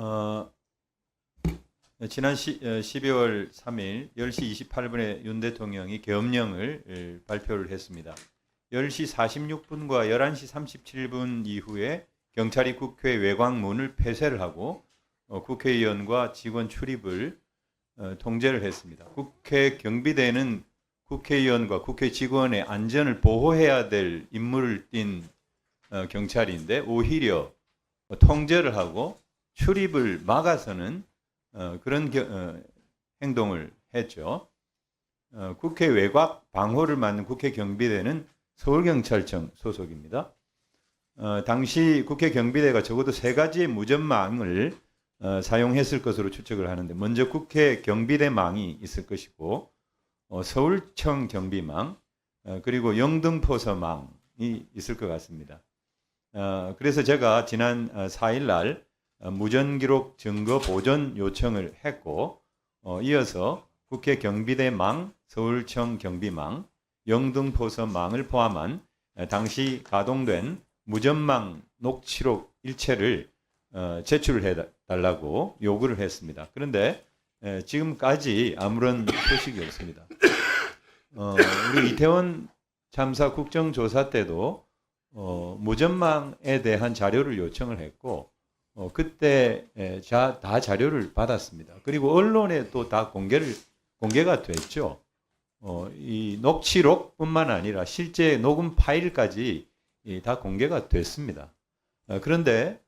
어, 지난 시, 12월 3일 10시 28분에 윤 대통령이 계엄령을 에, 발표를 했습니다. 10시 46분과 11시 37분 이후에 경찰이 국회 외곽문을 폐쇄를 하고 어, 국회의원과 직원 출입을 어, 통제를 했습니다. 국회 경비대는 국회의원과 국회 직원의 안전을 보호해야 될 임무를 띈 어, 경찰인데 오히려 어, 통제를 하고 출입을 막아서는 어, 그런 겨- 어, 행동을 했죠. 어, 국회 외곽 방호를 맡는 국회 경비대는 서울경찰청 소속입니다. 어, 당시 국회 경비대가 적어도 세 가지의 무전망을 어, 사용했을 것으로 추측을 하는데 먼저 국회 경비대망이 있을 것이고 어, 서울청 경비망 어, 그리고 영등포서망이 있을 것 같습니다. 어, 그래서 제가 지난 어, 4일 날 어, 무전 기록 증거 보존 요청을 했고 어, 이어서 국회 경비대망, 서울청 경비망, 영등포서망을 포함한 어, 당시 가동된 무전망 녹취록 일체를 어, 제출해 다- 달라고 요구를 했습니다. 그런데 에, 지금까지 아무런 소식이 없습니다. 어, 우리 이태원 참사 국정조사 때도 어, 무전망에 대한 자료를 요청을 했고 어, 그때 에, 자, 다 자료를 받았습니다. 그리고 언론에 또 다 공개를 공개가 됐죠. 어, 이 녹취록뿐만 아니라 실제 녹음 파일까지 이, 다 공개가 됐습니다. 어, 그런데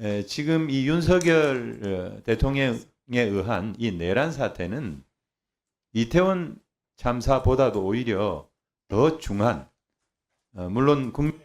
에, 지금 이 윤석열 어, 대통령에 의한 이 내란 사태는 이태원 참사보다도 오히려 더 중한 어, 물론 국민